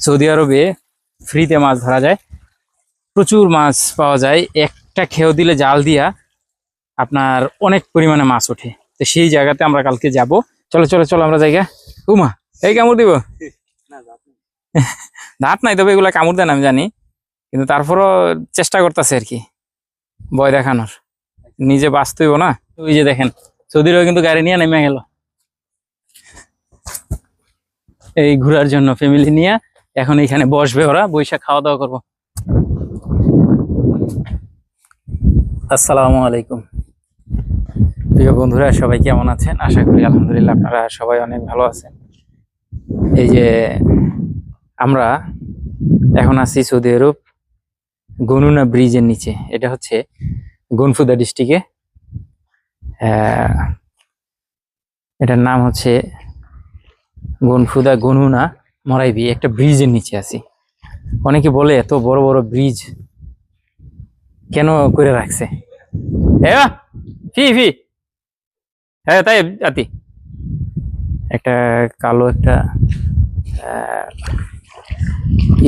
Saudi আরবে ফ্রিতে মাছ ধরা যায়। প্রচুর মাছ পাওয়া যায়। একটা খেয়েও দিলে জাল দিয়া আপনার অনেক পরিমাণে মাছ ওঠে। তো সেই জায়গাতে আমরা কালকে যাব। চলো চলো চলো আমরা জায়গা। উমা এই কামড় দিব? দাঁত নাই। তবে এগুলা কামড় দেন আমি জানি। কিন্তু তারপরও চেষ্টা করতেছে আর কি ভয় দেখানোর। নিজে বাঁচতে হইব না। ওই যে দেখেন সৌদিরও কিন্তু গাড়ি নিয়ে নেমে গেল। এই ঘোরার জন্য ফ্যামিলি নিয়ে এখন এখানে বসবে ওরা বৈশা খাওয়া দাওয়া করব। আসসালামু আলাইকুম। প্রিয় বন্ধুরা, সবাই কেমন আছেন? আশা করি আলহামদুলিল্লাহ আপনারা সবাই অনেক ভালো আছেন। এই যে আমরা এখন আছি সৌদি আরব গনুনা ব্রিজের নিচে। এটা হচ্ছে গনফুদা ডিস্ট্রিক্টে। এটার নাম হচ্ছে গনফুদা গনুনা মরাইবি একটা ব্রিজের নিচে আছি। অনেকে বলে, এত বড় বড় ব্রিজ কেন করে রাখছে? ফি হ্যাঁ তাই, আতি। একটা কালো একটা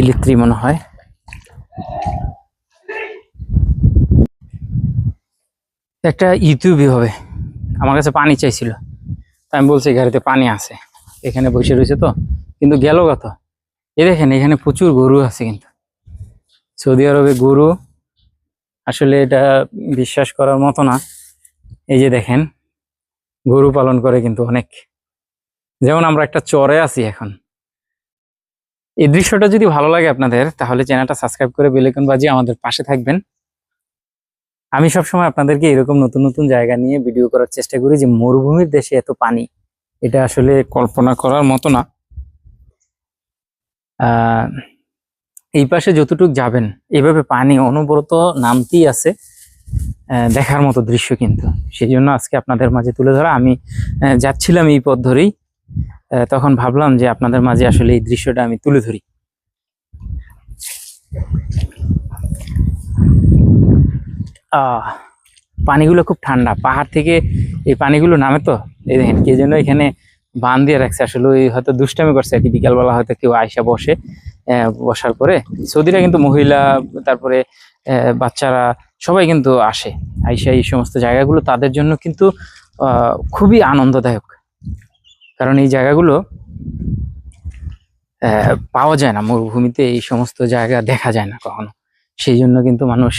ইলেকট্রি মনে হয়। একটা ইউটিউবই হবে। আমার কাছে পানি চাইছিল। তা আমি বলছি, গাড়িতে পানি আছে। এখানে বসে রয়েছে তো? কিন্তু গেল কত? এ দেখেন, এখানে প্রচুর গরু আছে কিন্তু। সৌদি আরবে গরু, আসলে এটা বিশ্বাস করার মতো না। এই যে দেখেন, গরু পালন করে কিন্তু অনেক। যেমন আমরা একটা চরে আছি এখন। এই দৃশ্যটা যদি ভালো লাগে আপনাদের, তাহলে চ্যানেলটা সাবস্ক্রাইব করে বেলেকন বাজিয়ে আমাদের পাশে থাকবেন। আমি সবসময় আপনাদেরকে এরকম নতুন নতুন জায়গা নিয়ে ভিডিও করার চেষ্টা করি যে মরুভূমির দেশে এত পানি। এটা আসলে কল্পনা করার মতো না। এই পাশে যতটুক যাবেন, এভাবে পানি অনবরত নামতেই আছে দেখার মতো দৃশ্য কিন্তু। সেই জন্য আজকে আপনাদের মাঝে তুলে ধরা, আমি যাচ্ছিলাম এই পথ ধরেই তখন ভাবলাম যে আপনাদের মাঝে আসলে এই দৃশ্যটা আমি তুলে ধরি। পানিগুলো খুব ঠান্ডা, পাহাড় থেকে এই পানিগুলো নামে তো, এই দেখেন কে যেন এখানে বান দিয়ে রাখছে। আসলে ওই হয়তো দুষ্টামি করছে আর কি। বিকালবেলা হয়তো কেউ আয়সা বসে বসার পরে। সৌদিরা কিন্তু মহিলা, তারপরে বাচ্চারা সবাই কিন্তু আসে। আইসা এই সমস্ত জায়গাগুলো তাদের জন্য কিন্তু খুবই আনন্দদায়ক। কারণ এই জায়গাগুলো পাওয়া যায় না। মরুভূমিতে এই সমস্ত জায়গা দেখা যায় না কখনো। সেই জন্য কিন্তু মানুষ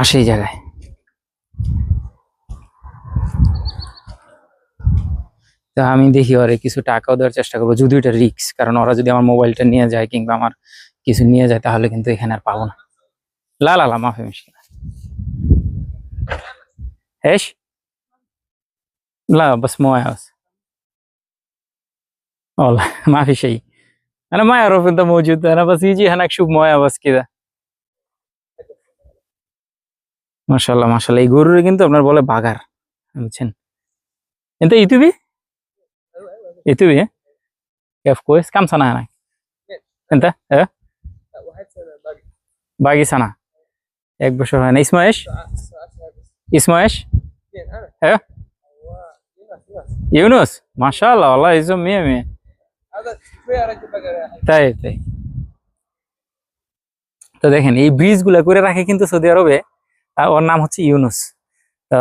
আসে এই জায়গায়। তা আমি দেখি ওরে কিছু টাকাও দেওয়ার চেষ্টা করবো যদিও এটা রিক্স কারণ ওরা যদি আমার মোবাইলটা নিয়ে যায় কিংবা আমার কিছু নিয়ে যায় তাহলে কিন্তু এখানে আর পাবো না লা লা লা মাফি মুশকিল ايش؟ لا بس مويه بس والله ما في شيء انا ما اعرف انت موجود انا بس يجي هناك اشوف مويه بس كذا মাশাল্লাহ মাশাল্লাহ এই গরুর কিন্তু আপনার বলে বাগার বুঝছেন انت يوتيوبي يوتيوبي ها؟ كيف كويس كم سنة هناك انت ايه واحد سنة باقي باقي سنة এক বছর হয় না اسمه ايش اسمه ايش اثنين انا ايه يونس يونس يونس ما شاء الله والله اسم مية مية هذا شوية رجل بقرة তাই তাই তো দেখেন এই ব্রিজ গুলা করে রাখে কিন্তু সৌদি আরবে আহ, ওর নাম হচ্ছে ইউনুস তো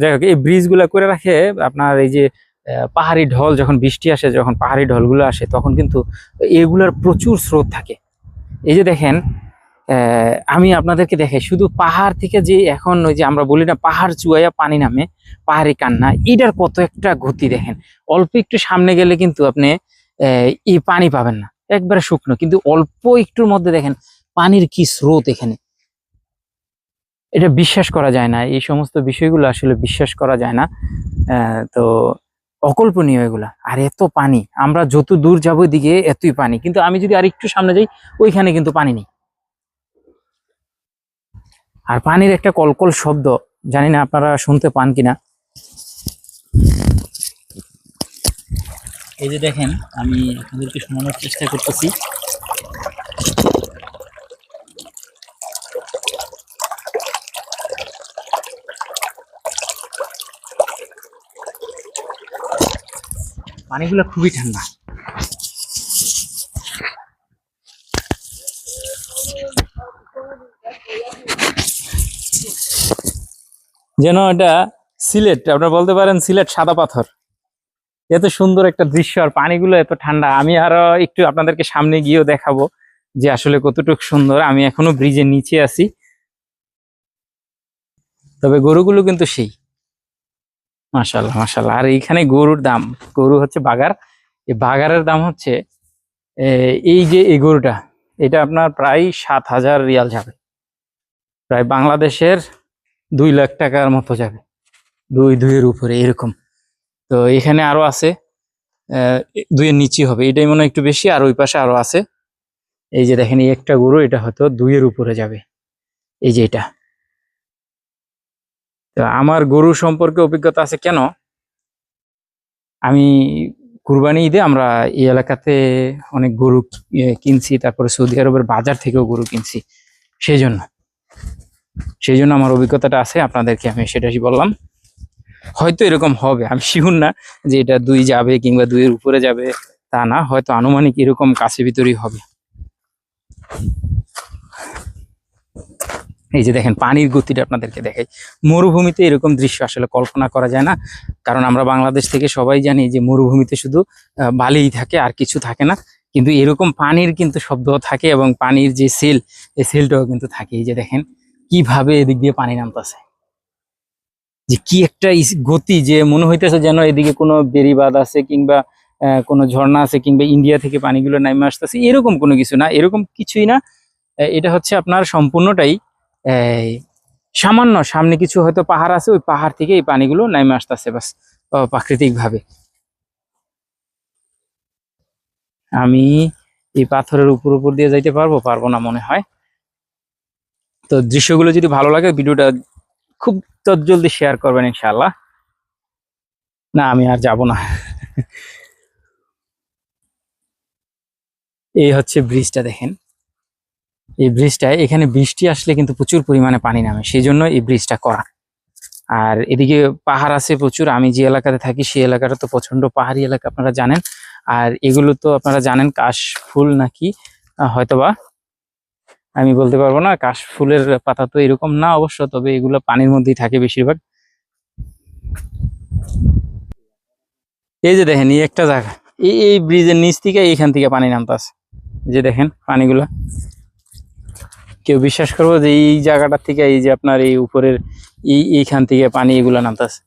যাই হোক এই ব্রিজ গুলা করে রাখে আপনার এই যে আহ, পাহাড়ি ঢল, যখন বৃষ্টি আসে, যখন পাহাড়ি ঢলগুলো আসে, তখন কিন্তু এগুলার প্রচুর স্রোত থাকে। এই যে দেখেন আমি আপনাদেরকে দেখাই, শুধু পাহাড় থেকে যে এখন ওই যে আমরা বলি না, পাহাড় চুয়াইয়া পানি নামে, পাহাড়ি কান্না, এটার কত একটা গতি দেখেন। অল্প একটু সামনে গেলে কিন্তু আপনি এই পানি পাবেন না, একবারে শুকনো। কিন্তু অল্প একটুর মধ্যে দেখেন, পানির কি স্রোত এখানে। এটা বিশ্বাস করা যায় না, এই সমস্ত বিষয়গুলো আসলে বিশ্বাস করা যায় না। তো অকল্পনীয় এগুলা। আর এত পানি, আমরা যত দূর যাব দিকে এতই পানি। কিন্তু আমি যদি আর একটু সামনে যাই, ওইখানে কিন্তু পানি নেই। আর পানির একটা কলকল শব্দ, জানি না আপনারা শুনতে পান কিনা। এই যে দেখেন, আমি আপনাদেরকে শোনানোর চেষ্টা করতেছি। পানিগুলো খুবই ঠান্ডা। যেন এটা সিলেট, আপনারা বলতে পারেন সিলেট সাদা পাথর। এত সুন্দর একটা দৃশ্য আর পানিগুলো এত ঠান্ডা। আমি আরও একটু আপনাদেরকে সামনে গিয়েও দেখাবো যে আসলে কতটুকু সুন্দর। আমি এখনও ব্রিজের নিচে আছি। তবে গরুগুলো কিন্তু সেই। মাশাল্লাহ মাশাল্লাহ আর এইখানে গরুর দাম, গরু হচ্ছে বাগার। এই বাগারের দাম হচ্ছে এই যে এই গরুটা, এটা আপনার প্রায় সাত হাজার রিয়াল যাবে। প্রায় বাংলাদেশের দুই লাখ টাকার মতো যাবে। দুই, দুইয়ের উপরে, এরকম। তো এখানে আরও আছে দুইয়ের নিচে হবে। এটাই মনে একটু বেশি, আর ওই পাশে আরও আছে। এই যে দেখেন, এই একটা গরু, এটা হয়তো দুইয়ের উপরে যাবে। এই যে এটা। তো আমার গরু সম্পর্কে অভিজ্ঞতা আছে কেন? আমি কুরবানি ঈদে আমরা এই এলাকাতে অনেক গরু কিনছি, তারপরে সৌদি আরবের বাজার থেকেও গরু কিনছি। সেই জন্য সেই জন্য আমার অভিজ্ঞতাটা আছে, আপনাদেরকে আমি সেটাই বললাম। হয়তো এরকম হবে, আমি শিখুন না যে এটা দুই যাবে কিংবা দুইয়ের উপরে যাবে, তা না, হয়তো আনুমানিক এরকম কাছে ভিতরেই হবে। এই যে দেখেন, পানির গতিটা আপনাদেরকে দেখাই। মরুভূমিতে এরকম দৃশ্য আসলে কল্পনা করা যায় না। কারণ আমরা বাংলাদেশ থেকে সবাই জানি যে মরুভূমিতে শুধু বালিই থাকে, আর কিছু থাকে না। কিন্তু এরকম পানির কিন্তু শব্দ থাকে এবং পানির যে সেল, এই সেলটাও কিন্তু থাকে। এই যে দেখেন, কীভাবে এদিক দিয়ে পানি নামতেছে। যে কি একটা গতি যে মনে হইতেছে যেন এদিকে কোনো বেরিবাদ আছে কিংবা কোনো ঝর্ণা আছে কিংবা ইন্ডিয়া থেকে পানিগুলো নামে আসতেছে। এরকম কোনো কিছু না, এরকম কিছুই না। এটা হচ্ছে আপনার সম্পূর্ণটাই এই, সামান্য সামনে কিছু হয়তো পাহাড় আছে, ওই পাহাড় থেকে এই পানিগুলো নামে আসতেছে বাস প্রাকৃতিক ভাবে আমি এই পাথরের উপর উপর দিয়ে যাইতে পারব? পারব না মনে হয়। তো দৃশ্যগুলো যদি ভালো লাগে, ভিডিওটা খুব জলদি শেয়ার করবেন ইনশাআল্লাহ। না, আমি আর যাব না। এই হচ্ছে ব্রিজটা দেখেন। এই ব্রিজটায় এখানে বৃষ্টি আসলে কিন্তু প্রচুর পরিমাণে পানি নামে সেই জন্য এই ব্রিজটা করা। আর এদিকে পাহাড় আছে প্রচুর, আমি যে এলাকাতে থাকি সেই এলাকাটা তো প্রচণ্ড পাহাড়ি এলাকা, আপনারা জানেন। আর এগুলো তো আপনারা জানেন কাশ ফুল নাকি হয়তোবা। আমি বলতে পারব না কাশ ফুলের পাতা তো এরকম না অবশ্য, তবে এগুলো পানির মধ্যেই থাকে বেশিরভাগ। এই যে দেখেন, এই একটা জায়গা, এই এই ব্রিজের নিচ থেকে এইখান থেকে পানি নামতে আছে যে দেখেন পানিগুলা। কেউ বিশ্বাস করব যে এই জায়গাটা থেকে এই যে আপনার এই উপরের এই এইখান থেকে পানি এগুলা নামতাছে।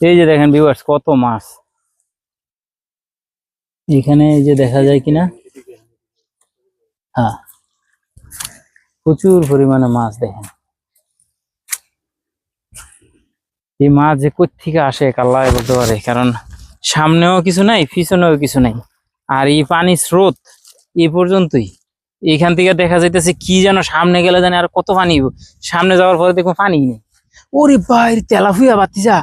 এই যে দেখেন ভিউয়ার্স কত মাছ। এখানে যে দেখা যায় কিনা? হ্যাঁ। প্রচুর পরিমাণে মাছ দেখেন। এই মাছ যে থেকে আসে কাল্লা বলতে পারে, কারণ সামনেও কিছু নাই, পিছনেও কিছু নাই। আর এই পানি স্রোত এ পর্যন্তই। এখান থেকে দেখা যাইতেছে কি যেন সামনে গেলে জানি আর কত পানি, সামনে যাওয়ার পরে দেখব পানি নেই। ওরে বাইরে তেলাফুয়া বাতিজা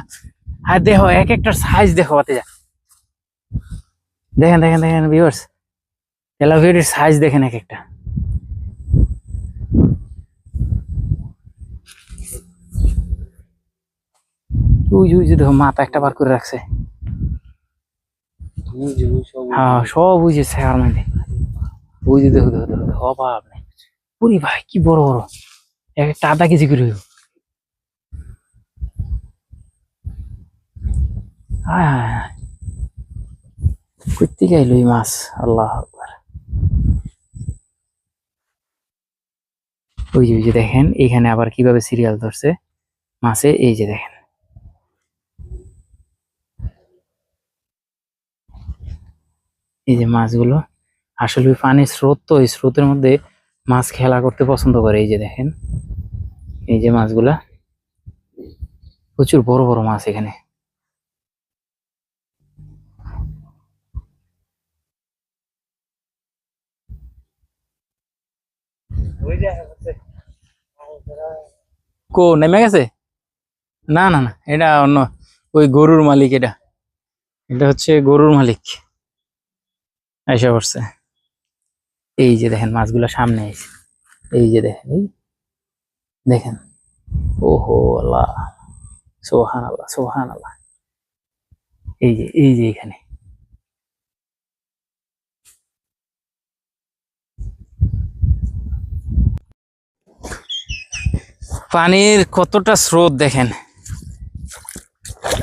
আর দেখো, এক একটা সাইজ দেখো বাতিজা দেখেন দেখেন দেখেন ভিউয়ার্স তেলাফুয়াটির সাইজ দেখেন এক একটা। মাথা একটা বার করে রাখছে। হ্যাঁ সব স্যার মানে দেখো অভাব নেই। ভাই, কি বড় বড়। এক একটা হায় হায় করতে গেল এই মাছ আল্লাহ আকবার। ওই যে দেখেন এখানে আবার কীভাবে সিরিয়াল ধরছে? মাছে এই যে দেখেন। এই যে মাছগুলো, আসলে পানির স্রোত তো এই স্রোতের মধ্যে মাছ খেলা করতে পছন্দ করে, এই যে দেখেন। এই যে মাছগুলা, প্রচুর বড় বড় মাছ এখানে। কো, নেমে গেছে? না না না, এটা অন্য, ওই গরুর মালিক এটা। এটা হচ্ছে গরুর মালিক। এসে পড়ছে। এই যে দেখেন, মাছগুলো সামনে এসে। এই যে দেখেন, এই দেখেন। ওহো, আল্লাহ। সোহান আল্লাহ সোহান আল্লাহ এই যে এই যে এখানে। পানির কতটা স্রোত দেখেন।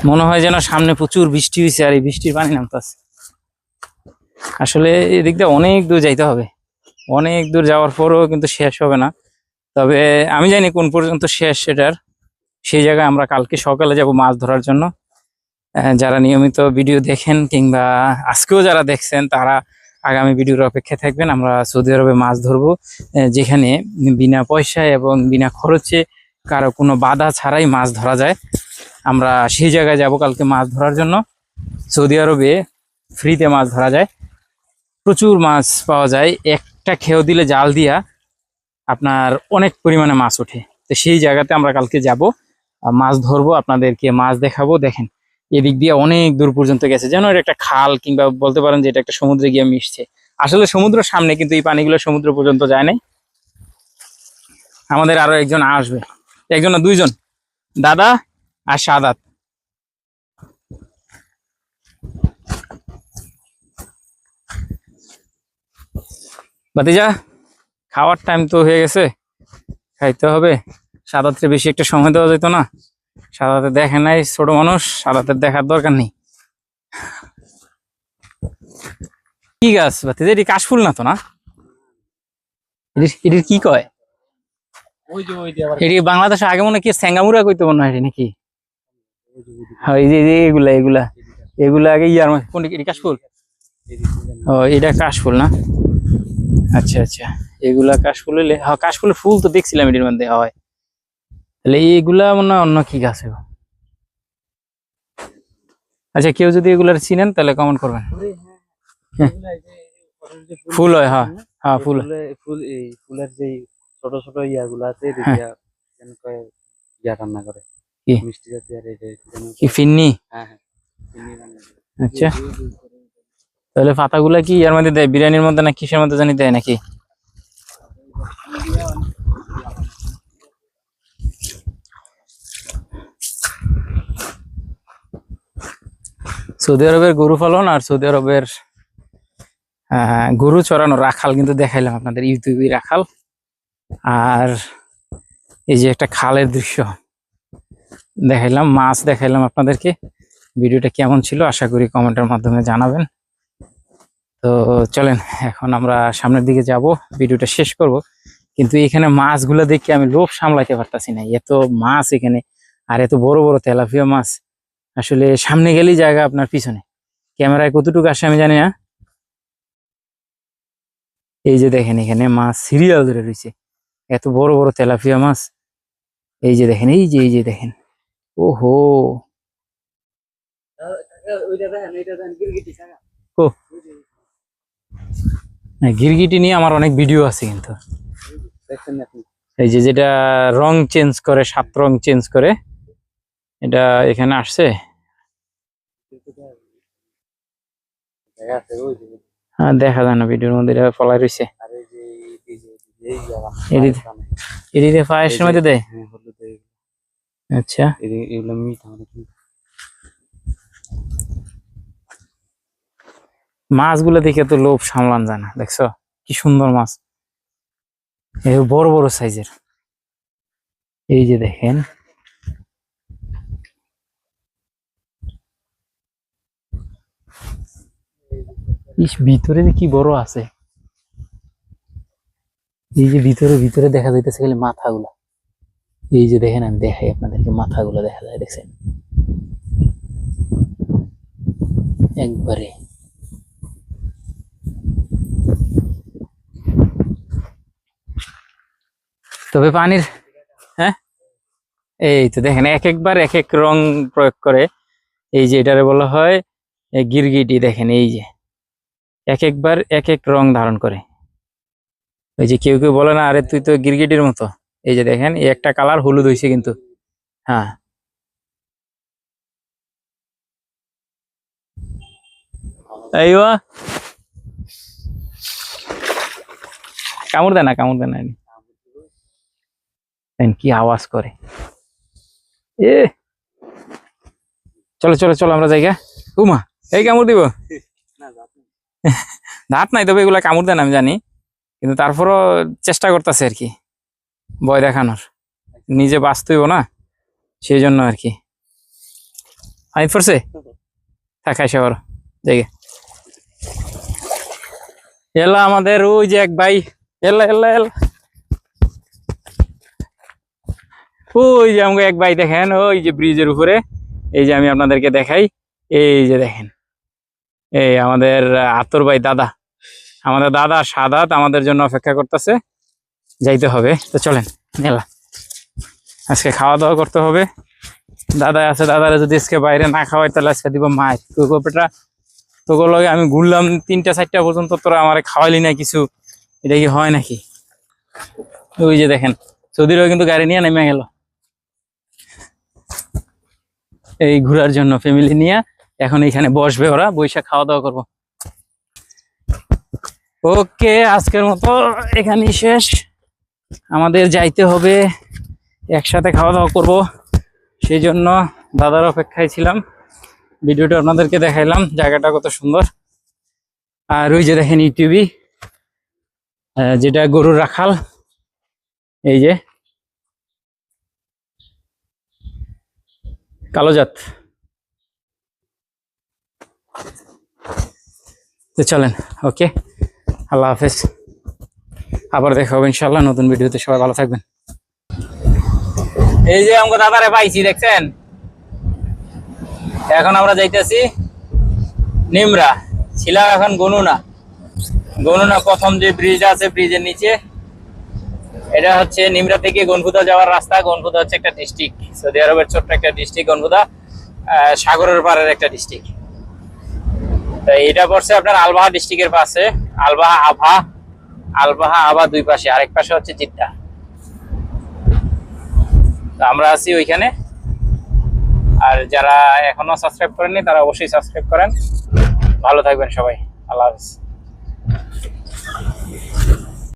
মনে হয় যেন সামনে প্রচুর বৃষ্টি হয়েছে আর এই বৃষ্টির পানি নামতেছে। আসলে এদিক দিয়ে অনেক দূর যাইতে হবে। অনেক দূর যাওয়ার পরেও কিন্তু শেষ হবে না। তবে আমি জানি কোন পর্যন্ত শেষ সেটার। সেই জায়গায় আমরা কালকে সকালে যাব মাছ ধরার জন্য। যারা নিয়মিত ভিডিও দেখেন কিংবা আজকেও যারা দেখছেন, তারা আগামী ভিডিওর অপেক্ষায় থাকবেন। আমরা সৌদি আরবে মাছ ধরবো যেখানে বিনা পয়সায় এবং বিনা খরচে কারও কোনো বাধা ছাড়াই মাছ ধরা যায়। আমরা সেই জায়গায় যাব কালকে মাছ ধরার জন্য। সৌদি আরবে ফ্রিতে মাছ ধরা যায়। প্রচুর মাছ পাওয়া যায়। একটা খেয়েও দিলে জাল দিয়া আপনার অনেক পরিমাণে মাছ ওঠে। তো সেই জায়গাতে আমরা কালকে যাব। মাছ ধরবো, আপনাদেরকে মাছ দেখাবো। দেখেন, এদিক দিয়ে অনেক দূর পর্যন্ত গেছে। যেন এটা একটা খাল কিংবা বলতে পারেন যে এটা একটা সমুদ্রে গিয়ে মিশছে। আসলে সমুদ্রের সামনে, কিন্তু এই পানিগুলো সমুদ্র পর্যন্ত যায় নাই। আমাদের আরও একজন আসবে। একজন না দুইজন? দাদা আর সাদাত। বাতিজা খাওয়ার টাইম তো হয়ে গেছে। খাইতে হবে। সাদাতে বেশি একটা সময় দেওয়া যেত না। সাদাতে দেখে নাই ছোট মানুষ সাদাতে দেখার দরকার নেই। কি গাছ? বাতিজা এটি কাশফুল না তো না? এটির কি কয় ওই যে ওই যে আবার এটি বাংলাদেশে আগে মনে কি স্যাঙ্গামুরা কইতে মনে হয় নাকি? হ্যাঁ এই যে এগুলা এগুলা এগুলা আগে ইয়ার এটি কাশফুল? ও এটা কাশফুল না? আচ্ছা আচ্ছা এগুলা কাশফুল হ্যাঁ কাশফুলের ফুল তো দেখছিলাম এটির মধ্যে হয়। তাহলে এইগুলা মনে হয় অন্য কি গাছ আচ্ছা কেউ যদি এগুলার চিনেন তাহলে কমেন্ট করবেন। ফুল হয়। হ্যাঁ হ্যাঁ ফুল। হয়। ফুল এই ফুলের যে ছোট ছোট ইয়াগুলো আছে এটা হ্যাঁ। যেন কয় ইয়া রান্না করে কি? মিষ্টি জাতীয় আর এটা কি ফিন্নি? হ্যাঁ হ্যাঁ রান্না আচ্ছা। তাহলে পাতাগুলা কি ইয়ার মধ্যে দেয়? বিরিয়ানির মধ্যে না কিসের মধ্যে জানি দেয় নাকি? সৌদি আরবের গরু পালন আর সৌদি আরবের আহ, গরু চড়ানো রাখাল কিন্তু দেখাইলাম আপনাদের ইউটিউবে রাখাল। আর এই যে একটা খালের দৃশ্য দেখাইলাম, মাছ দেখাইলাম আপনাদেরকে। ভিডিওটা কেমন ছিল আশা করি কমেন্টের মাধ্যমে জানাবেন। তো চলেন, এখন আমরা সামনের দিকে যাব, ভিডিওটা শেষ করব। কিন্তু এখানে মাছগুলো দেখে আমি লোভ সামলাতে পারতাছি না, এত মাছ এখানে, আর এত বড় বড় তেলাপিয়া মাছ। আসলে সামনে গেলেই জায়গা আপনার পিছনে। ক্যামেরায় কতটুকু আসে আমি জানি না। এই যে দেখেন এখানে মাছ সিরিয়াল ধরে রয়েছে। এত বড় বড় তেলাপিয়া মাছ? এই যে দেখেন এই যে এই যে দেখেন। ওহো। গিরগিটি নিয়ে আমার অনেক ভিডিও আছে কিন্তু। এই যে যেটা রং চেঞ্জ করে সাত রং চেঞ্জ করে এটা এখানে আসছে। হ্যাঁ, দেখা যায় না ভিডিওর মধ্যে এটা ফলাই রয়েছে আর এই যে এই যে এই ইয়া বানায়, এদিকে। দেয় হ্যাঁ আচ্ছা। এই- এগুলো মিঠা মাছগুলো দেখে তো লোভ সামলান যায় না দেখছ? কি সুন্দর মাছ। এই বড় বড় সাইজের। এই যে দেখেন। ইস ভিতরে যে কি বড় আছে। এই যে ভিতরে ভিতরে দেখা যাইতেছে খালি মাথাগুলো। এই যে দেখেন, আমি দেখাই আপনাদেরকে মাথাগুলো দেখা যায়, দেখছেন? একবারে। তবে পানির হ্যাঁ? এই তো দেখেন, এক একবার এক এক রং প্রয়োগ করে, এই যে এটারে বলা হয় গিরগিটি দেখেন, এই যে। এক একবার এক এক রং ধারণ করে। ওই যে কেউ কেউ বলে না আরে তুই তো গিরগিটির মতো। এই যে দেখেন এই একটা কালার হলুদ হয়েছে কিন্তু। হ্যাঁ। এইবা কামড় দেয় না কামড় দেয় না কি আওয়াজ করে। এ। চলো চলো চলো আমরা জায়গা উমা এই কামড় দিব? দাঁত নাই। তবে এগুলা কামড় দেন আমি জানি। কিন্তু তারপরও চেষ্টা করতেছে আর কি। ভয় দেখানোর। নিজে বাঁচতেইব না, সেই জন্য আর কি। আইন পড়ছে? থাক খাইছে বড় জায়গা এলা আমাদের ওই যে এক ভাই, এলা এলা এলা। ওই যে আমাকে এক ভাই দেখেন, ওই যে ব্রিজের উপরে। এই যে আমি আপনাদেরকে দেখাই, এই যে দেখেন। এই আমাদের আতর ভাই দাদা। আমাদের দাদা সাদাত আমাদের জন্য অপেক্ষা করতেছে। যাইতে হবে। তো চলেন মেলা আজকে খাওয়া দাওয়া করতে হবে। দাদা আছে, দাদারা যদি আজকে বাইরে না খাওয়াই, তাহলে আজকে দিব মায়ের। কুকুরটা তোকে লগে আমি ঘুরলাম তিনটা, চারটা পর্যন্ত, তোরা আমার খাওয়াইলি না কিছু? এটা কি হয় নাকি? ওই যে দেখেন, সৌদিরও কিন্তু গাড়ি নিয়ে নেমে গেল। এই ঘোরার জন্য ফ্যামিলি নিয়ে, এখন এখানে বসবে ওরা বৈশাখ খাওয়া দাওয়া করব। ওকে, আজকের মতো এখানেই শেষ। আমাদের যাইতে হবে, একসাথে খাওয়া দাওয়া করব। সেই জন্য দাদার অপেক্ষায় ছিলাম। ভিডিওটা আপনাদেরকে দেখাইলাম, জায়গাটা কত সুন্দর। আর ওই যে দেখেন ইউটিউবই যেটা গরুর রাখাল। এই যে। কালোজাত তো চলেন, ওকে। আল্লাহ হাফেজ। আবার দেখা হবে ইনশাল্লাহ নতুন ভিডিওতে সবাই ভালো থাকবেন। এই যে আমাকে দাদারে পাইছি, দেখছেন? এখন আমরা যাইতেছি নিমরা। ছিলাম এখন গনুনা। গনুনা প্রথম যে ব্রিজ আছে ব্রিজের নিচে। এটা হচ্ছে নিমরা থেকে গনফুদা যাওয়ার রাস্তা। গনফুদা হচ্ছে একটা ডিস্ট্রিক্ট সৌদি আরবের ছোট্ট একটা ডিস্ট্রিক্ট গনফুদা সাগরের পাড়ের একটা ডিস্ট্রিক্ট তো এটা পড়ছে আপনার আলবাহা ডিস্ট্রিক্টের পাশে। আলবাহা, আভা আলবাহা, আভা দুই পাশে, আরেক পাশে হচ্ছে জিদ্দা। তো আমরা আছি ওইখানে। আর যারা এখনও সাবস্ক্রাইব করেননি, তারা অবশ্যই সাবস্ক্রাইব করেন। ভালো থাকবেন সবাই। আল্লাহ হাফিজ।